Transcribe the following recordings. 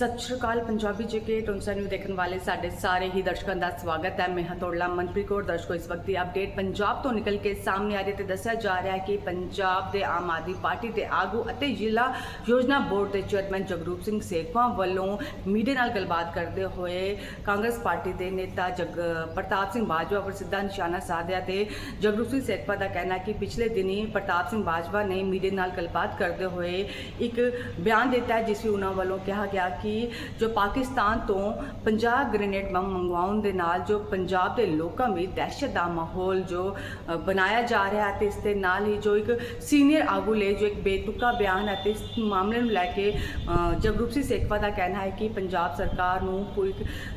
ਸਤਿ ਸ਼੍ਰੀ ਅਕਾਲ, ਪੰਜਾਬੀ ਜੇਕੇ ਟੁੰਸਾ ਨੂੰ ਦੇਖਣ ਵਾਲੇ ਸਾਡੇ ਸਾਰੇ ਹੀ ਦਰਸ਼ਕਾਂ ਦਾ ਸਵਾਗਤ ਹੈ। ਮੈਂ ਹਤੋੜਲਾ ਮਨਪ੍ਰੀਤ ਕੌਰ, ਦਰਸ਼ਕੋ ਇਸ ਵਕਤ ਦੀ ਅਪਡੇਟ ਪੰਜਾਬ ਤੋਂ ਨਿਕਲ ਕੇ ਸਾਹਮਣੇ ਆ ਰਹੀ ਹੈ ਤੇ ਦੱਸਿਆ ਜਾ ਰਿਹਾ ਹੈ ਕਿ ਪੰਜਾਬ ਦੇ ਆਮ ਆਦਮੀ ਪਾਰਟੀ ਦੇ ਆਗੂ ਅਤੇ ਜ਼ਿਲ੍ਹਾ ਯੋਜਨਾ ਬੋਰਡ ਦੇ ਚੇਅਰਮੈਨ ਜਗਰੂਪ ਸਿੰਘ ਸੇਖਵਾਂ ਵੱਲੋਂ ਮੀਡੀਆ ਨਾਲ ਗੱਲਬਾਤ ਕਰਦੇ ਹੋਏ ਕਾਂਗਰਸ ਪਾਰਟੀ ਦੇ ਨੇਤਾ ਜਗ ਪ੍ਰਤਾਪ ਸਿੰਘ ਬਾਜਵਾ ਪਰ ਸਿੱਧਾ ਨਿਸ਼ਾਨਾ ਸਾਧਿਆ ਤੇ ਜਗਰੂਪ ਸਿੰਘ ਸੇਖਵਾ ਦਾ ਕਹਿਣਾ ਕਿ ਪਿਛਲੇ ਦਿਨੀ ਪ੍ਰਤਾਪ ਸਿੰਘ ਬਾਜਵਾ ਨੇ ਮੀਡੀਆ ਨਾਲ ਗੱਲਬਾਤ ਕਰਦੇ ਹੋਏ ਇੱਕ ਬਿਆਨ ਦਿੱਤਾ ਜਿਸ ਵਿੱਚ ਉਹਨਾਂ ਵੱਲੋਂ ਕਿਹਾ ਗਿਆ ਕਿ ਜੋ ਪਾਕਿਸਤਾਨ ਤੋਂ 50 ਗ੍ਰੇਨੇਡ ਬੰਬ ਮੰਗਵਾਉਣ ਦੇ ਨਾਲ ਜੋ ਪੰਜਾਬ ਦੇ ਲੋਕਾਂ ਵਿੱਚ ਦਹਿਸ਼ਤ ਦਾ ਮਾਹੌਲ ਜੋ ਬਣਾਇਆ ਜਾ ਰਿਹਾ ਹੈ ਤੇ ਇਸ ਦੇ ਨਾਲ ਹੀ ਜੋ ਇੱਕ ਸੀਨੀਅਰ ਆਗੂ ਲੈ ਜੋ ਇੱਕ ਬੇਤੁਕਾ ਬਿਆਨ ਅਤੇ ਇਸ ਮਾਮਲੇ ਨੂੰ ਲੈ ਕੇ ਜਗਰੂਪ ਸਿੰਘ ਸੇਖਵਾ ਦਾ ਕਹਿਣਾ ਹੈ ਕਿ ਪੰਜਾਬ ਸਰਕਾਰ ਨੂੰ ਪੂਰੀ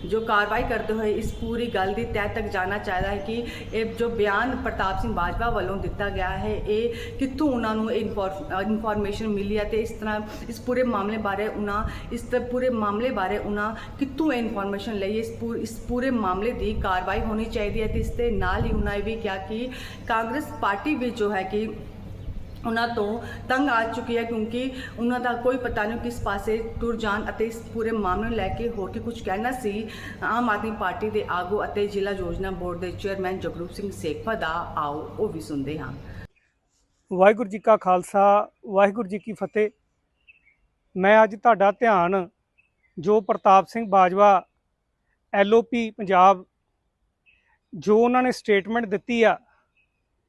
ਜੋ ਕਾਰਵਾਈ ਕਰਦੇ ਹੋਏ ਇਸ ਪੂਰੀ ਗੱਲ ਦੀ ਤਹਿ ਤੱਕ ਜਾਣਾ ਚਾਹੀਦਾ ਹੈ ਕਿ ਇਹ ਜੋ ਬਿਆਨ ਪ੍ਰਤਾਪ ਸਿੰਘ ਬਾਜਵਾ ਵੱਲੋਂ ਦਿੱਤਾ ਗਿਆ ਹੈ, ਇਹ ਕਿੱਥੋਂ ਉਹਨਾਂ ਨੂੰ ਇਨਫੋਰਮੇਸ਼ਨ ਮਿਲੀ ਹੈ ਤੇ ਇਸ ਤਰ੍ਹਾਂ ਇਸ ਪੂਰੇ ਮਾਮਲੇ ਬਾਰੇ ਉਹਨਾਂ ਇਸ ਤੇ ਪੂਰੇ ਮਾਮਲੇ ਬਾਰੇ ਉਹਨਾਂ ਕਿੱਥੋਂ ਇਨਫੋਰਮੇਸ਼ਨ ਲਈ, ਇਸ ਇਸ ਪੂਰੇ ਮਾਮਲੇ ਦੀ ਕਾਰਵਾਈ ਹੋਣੀ ਚਾਹੀਦੀ ਹੈ ਤੇ ਇਸ ਦੇ ਨਾਲ ਹੀ ਉਹਨਾਂ ਵੀ ਕਿਹਾ ਕਿ ਕਾਂਗਰਸ ਪਾਰਟੀ ਵੀ ਜੋ ਹੈ ਕਿ ਉਹਨਾਂ ਤੋਂ ਤੰਗ ਆ ਚੁੱਕੀ ਹੈ ਕਿਉਂਕਿ ਉਹਨਾਂ ਦਾ ਕੋਈ ਪਤਾ ਨਹੀਂ ਕਿਸ ਪਾਸੇ ਟੁਰ ਜਾਣ ਅਤੇ ਇਸ ਪੂਰੇ ਮਾਮਲੇ ਨੂੰ ਲੈ ਕੇ ਹੋਰ ਕੀ ਕੁਝ ਕਹਿਣਾ ਸੀ। ਆਮ ਆਦਮੀ ਪਾਰਟੀ ਦੇ ਆਗੂ ਅਤੇ ਜ਼ਿਲ੍ਹਾ ਯੋਜਨਾ ਬੋਰਡ ਦੇ ਚੇਅਰਮੈਨ ਜਗਰੂਪ ਸਿੰਘ ਸੇਖਵਾ ਦਾ ਆਓ, ਉਹ ਵੀ ਸੁਣਦੇ ਹਾਂ। ਵਾਹਿਗੁਰੂ ਜੀ ਕਾ ਖਾਲਸਾ, ਵਾਹਿਗੁਰੂ ਜੀ ਕੀ ਫਤਿਹ। ਮੈਂ ਅੱਜ ਤੁਹਾਡਾ ਧਿਆਨ ਜੋ ਪ੍ਰਤਾਪ ਸਿੰਘ ਬਾਜਵਾ ਐਲਓਪੀ ਪੰਜਾਬ, ਜੋ ਉਹਨਾਂ ਨੇ ਸਟੇਟਮੈਂਟ ਦਿੱਤੀ ਆ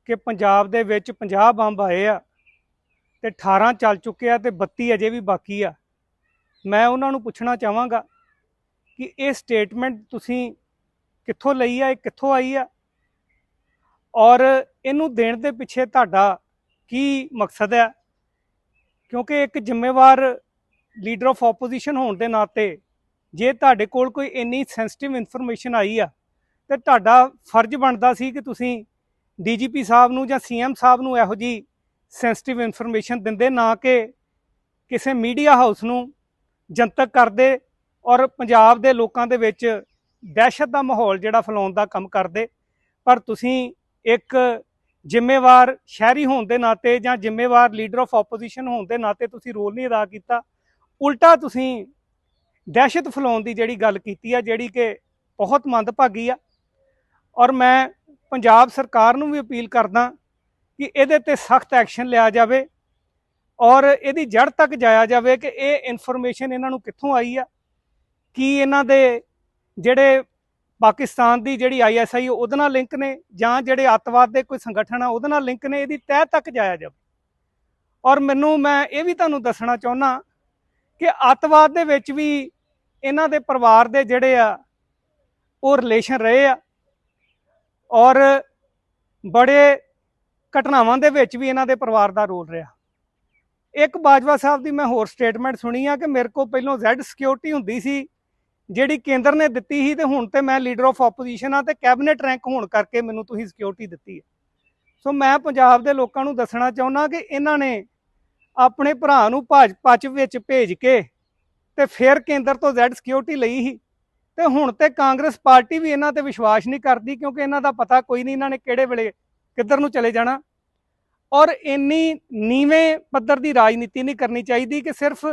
ਕਿ ਪੰਜਾਬ ਦੇ ਵਿੱਚ 50 ਬੰਬ ਆਏ ਆ ਤੇ 18 ਚੱਲ ਚੁੱਕੇ ਆ ਤੇ 32 ਅਜੇ ਵੀ ਬਾਕੀ ਆ, ਮੈਂ ਉਹਨਾਂ ਨੂੰ ਪੁੱਛਣਾ ਚਾਹਾਂਗਾ ਕਿ ਇਹ ਸਟੇਟਮੈਂਟ ਤੁਸੀਂ ਕਿੱਥੋਂ ਲਈ ਆ, ਇਹ ਕਿੱਥੋਂ ਆਈ ਆ? ਔਰ ਇਹਨੂੰ ਦੇਣ ਦੇ ਪਿੱਛੇ ਤੁਹਾਡਾ ਕੀ ਮਕਸਦ ਹੈ ਕਿਉਂਕਿ ਇੱਕ ਜ਼ਿੰਮੇਵਾਰ ਲੀਡਰ ਆਫ ਆਪੋਜੀਸ਼ਨ ਹੋਣ ਦੇ ਨਾਤੇ ਜੇ ਤੁਹਾਡੇ ਕੋਲ ਕੋਈ ਇੰਨੀ ਸੈਂਸਿਟਿਵ ਇਨਫੋਰਮੇਸ਼ਨ ਆਈ ਆ, ਤੇ ਤੁਹਾਡਾ ਫਰਜ਼ ਬਣਦਾ ਸੀ ਕਿ ਤੁਸੀਂ ਡੀਜੀਪੀ ਸਾਹਿਬ ਨੂੰ ਜਾਂ ਸੀਐਮ ਸਾਹਿਬ ਨੂੰ ਇਹੋ ਜੀ ਸੈਂਸਿਟਿਵ ਇਨਫੋਰਮੇਸ਼ਨ ਦਿੰਦੇ, ਨਾ ਕਿ ਕਿਸੇ ਮੀਡੀਆ ਹਾਊਸ ਨੂੰ ਜਨਤਕ ਕਰਦੇ ਔਰ ਪੰਜਾਬ ਦੇ ਲੋਕਾਂ ਦੇ ਵਿੱਚ ਦਹਿਸ਼ਤ ਦਾ ਮਾਹੌਲ ਜਿਹੜਾ ਫੈਲਾਉਣ ਦਾ ਕੰਮ ਕਰਦੇ। ਪਰ ਤੁਸੀਂ ਇੱਕ ਜ਼ਿੰਮੇਵਾਰ ਸ਼ਹਿਰੀ ਹੋਣ ਦੇ ਨਾਤੇ ਜਾਂ ਜ਼ਿੰਮੇਵਾਰ ਲੀਡਰ ਆਫ ਆਪੋਜੀਸ਼ਨ ਹੋਣ ਦੇ ਨਾਤੇ ਤੁਸੀਂ ਰੋਲ ਨਹੀਂ ਅਦਾ ਕੀਤਾ। ਉਲਟਾ ਤੁਸੀਂ ਦਹਿਸ਼ਤ ਫੈਲਾਉਣ ਦੀ ਜਿਹੜੀ ਗੱਲ ਕੀਤੀ ਆ, ਜਿਹੜੀ ਕਿ ਬਹੁਤ ਮੰਦਭਾਗੀ ਆ। ਔਰ ਮੈਂ ਪੰਜਾਬ ਸਰਕਾਰ ਨੂੰ ਵੀ ਅਪੀਲ ਕਰਦਾ ਕਿ ਇਹਦੇ ਤੇ ਸਖਤ ਐਕਸ਼ਨ ਲਿਆ ਜਾਵੇ ਔਰ ਇਹਦੀ ਜੜ ਤੱਕ ਜਾਇਆ ਜਾਵੇ ਕਿ ਇਹ ਇਨਫੋਰਮੇਸ਼ਨ ਇਹਨਾਂ ਨੂੰ ਕਿੱਥੋਂ ਆਈ ਆ, ਕੀ ਇਹਨਾਂ ਦੇ ਜਿਹੜੇ ਪਾਕਿਸਤਾਨ ਦੀ ਜਿਹੜੀ ਆਈਐਸਆਈ ਉਹਦੇ ਨਾਲ ਲਿੰਕ ਨੇ ਜਾਂ ਜਿਹੜੇ ਅੱਤਵਾਦ ਦੇ ਕੋਈ ਸੰਗਠਨ ਆ ਉਹਦੇ ਨਾਲ ਲਿੰਕ ਨੇ, ਇਹਦੀ ਤਹਿ ਤੱਕ ਜਾਇਆ ਜਾਵੇ। ਔਰ ਮੈਨੂੰ ਮੈਂ ਇਹ ਵੀ ਤੁਹਾਨੂੰ ਦੱਸਣਾ ਚਾਹੁੰਦਾ ਕਿ ਅੱਤਵਾਦ ਦੇ ਵਿੱਚ ਵੀ ਇਹਨਾਂ ਦੇ ਪਰਿਵਾਰ ਦੇ ਜਿਹੜੇ ਆ, ਉਹ ਰਿਲੇਸ਼ਨ ਰਹੇ ਆ ਔਰ ਬੜੇ ਘਟਨਾਵਾਂ ਦੇ ਵਿੱਚ ਵੀ ਇਹਨਾਂ ਦੇ ਪਰਿਵਾਰ ਦਾ ਰੋਲ ਰਿਹਾ। ਇੱਕ ਬਾਜਵਾ ਸਾਹਿਬ ਦੀ ਮੈਂ ਹੋਰ ਸਟੇਟਮੈਂਟ ਸੁਣੀ ਆ ਕਿ ਮੇਰੇ ਕੋਲ ਪਹਿਲਾਂ ਜ਼ੈਡ ਸਿਕਿਉਰਿਟੀ ਹੁੰਦੀ ਸੀ, ਜਿਹੜੀ ਕੇਂਦਰ ਨੇ ਦਿੱਤੀ ਸੀ ਤੇ ਹੁਣ ਤੇ ਮੈਂ ਲੀਡਰ ਆਫ ਆਪੋਜੀਸ਼ਨ ਆ ਤੇ ਕੈਬਨਿਟ ਰੈਂਕ ਹੋਣ ਕਰਕੇ ਮੈਨੂੰ ਤੁਸੀਂ ਸਿਕਿਉਰਿਟੀ ਦਿੱਤੀ ਹੈ ਸੋ ਮੈਂ ਪੰਜਾਬ ਦੇ ਲੋਕਾਂ ਨੂੰ ਦੱਸਣਾ ਚਾਹੁੰਦਾ ਕਿ ਇਹਨਾਂ ਨੇ ਆਪਣੇ ਭਰਾ ਨੂੰ ਭਾਜਪਾ ਚ ਵਿੱਚ ਭੇਜ ਕੇ ਤੇ ਫਿਰ ਕੇਂਦਰ ਤੋਂ ਜ਼ੈਡ ਸਿਕਿਉਰਿਟੀ ਲਈ ਸੀ। ਤੇ ਹੁਣ ਤੇ ਕਾਂਗਰਸ ਪਾਰਟੀ ਵੀ ਇਹਨਾਂ ਤੇ ਵਿਸ਼ਵਾਸ ਨਹੀਂ ਕਰਦੀ ਕਿਉਂਕਿ ਇਹਨਾਂ ਦਾ ਪਤਾ ਕੋਈ ਨਹੀਂ ਇਹਨਾਂ ਨੇ ਕਿਹੜੇ ਵੇਲੇ ਕਿੱਧਰ ਨੂੰ ਚਲੇ ਜਾਣਾ। ਔਰ ਇੰਨੀ ਨੀਵੇਂ ਪੱਧਰ ਦੀ ਰਾਜਨੀਤੀ ਨਹੀਂ ਕਰਨੀ ਚਾਹੀਦੀ ਕਿ ਸਿਰਫ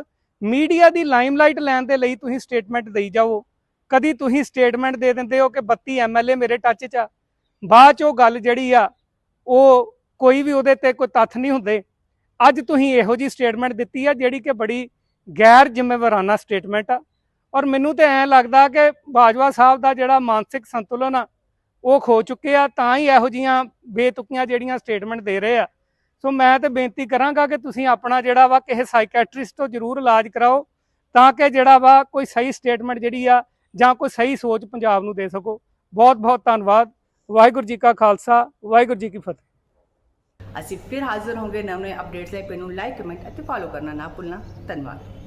ਮੀਡੀਆ ਦੀ ਲਾਈਮਲਾਈਟ ਲੈਣ ਦੇ ਲਈ ਤੁਸੀਂ ਸਟੇਟਮੈਂਟ ਦੇਈ ਜਾਓ। ਕਦੀ ਤੁਸੀਂ ਸਟੇਟਮੈਂਟ ਦੇ ਦਿੰਦੇ ਹੋ ਕਿ 32 ਐਮਐਲਏ ਮੇਰੇ ਟੱਚ 'ਚ ਆ। ਬਾਅਦ 'ਚ ਉਹ ਗੱਲ ਜਿਹੜੀ ਆ, ਉਹ ਕੋਈ ਵੀ ਉਹਦੇ ਤੇ ਕੋਈ ਤੱਥ ਨਹੀਂ ਹੁੰਦੇ। ਅੱਜ ਤੁਸੀਂ ਇਹੋ ਜੀ ਸਟੇਟਮੈਂਟ ਦਿੱਤੀ ਆ ਜਿਹੜੀ ਕਿ ਬੜੀ ਗੈਰ ਜ਼ਿੰਮੇਵਾਰਾਨਾ ਸਟੇਟਮੈਂਟ ਆ। ਔਰ ਮੈਨੂੰ ਤੇ ਐਂ ਲੱਗਦਾ ਕਿ ਬਾਜਵਾ ਸਾਹਿਬ ਦਾ ਜਿਹੜਾ ਮਾਨਸਿਕ ਸੰਤੁਲਨ ਆ, ਉਹ ਖੋ ਚੁੱਕੇ ਆ, ਤਾਂ ਹੀ ਇਹੋ ਜੀਆਂ ਬੇਤੁਕੀਆਂ ਜਿਹੜੀਆਂ ਸਟੇਟਮੈਂਟ ਦੇ ਰਹੇ ਆ। ਸੋ ਮੈਂ ਤੇ ਬੇਨਤੀ ਕਰਾਂਗਾ ਕਿ ਤੁਸੀਂ ਆਪਣਾ ਜਿਹੜਾ ਵਾ ਕਿਸੇ ਸਾਈਕੈਟ੍ਰਿਸਟ ਤੋਂ ਜ਼ਰੂਰ ਇਲਾਜ ਕਰਾਓ, ਤਾਂ ਕਿ ਜਿਹੜਾ ਵਾ ਕੋਈ ਸਹੀ ਸਟੇਟਮੈਂਟ ਜਿਹੜੀ ਆ, ਜਾਂ ਕੋਈ ਸਹੀ ਸੋਚ ਪੰਜਾਬ ਨੂੰ ਦੇ ਸਕੋ। ਬਹੁਤ ਬਹੁਤ ਧੰਨਵਾਦ। ਵਾਹਿਗੁਰੂ ਜੀ ਕਾ ਖਾਲਸਾ, ਵਾਹਿਗੁਰੂ ਜੀ ਕੀ ਫਤਿਹ। ਅਸੀਂ ਫਿਰ ਹਾਜ਼ਰ ਹੋਵਾਂਗੇ ਨਵੇਂ ਅਪਡੇਟਸ ਲਈ। ਮੈਨੂੰ ਲਾਈਕ ਕਮੈਂਟ ਅਤੇ ਫੋਲੋ ਕਰਨਾ ਨਾ ਭੁੱਲਣਾ। ਧੰਨਵਾਦ।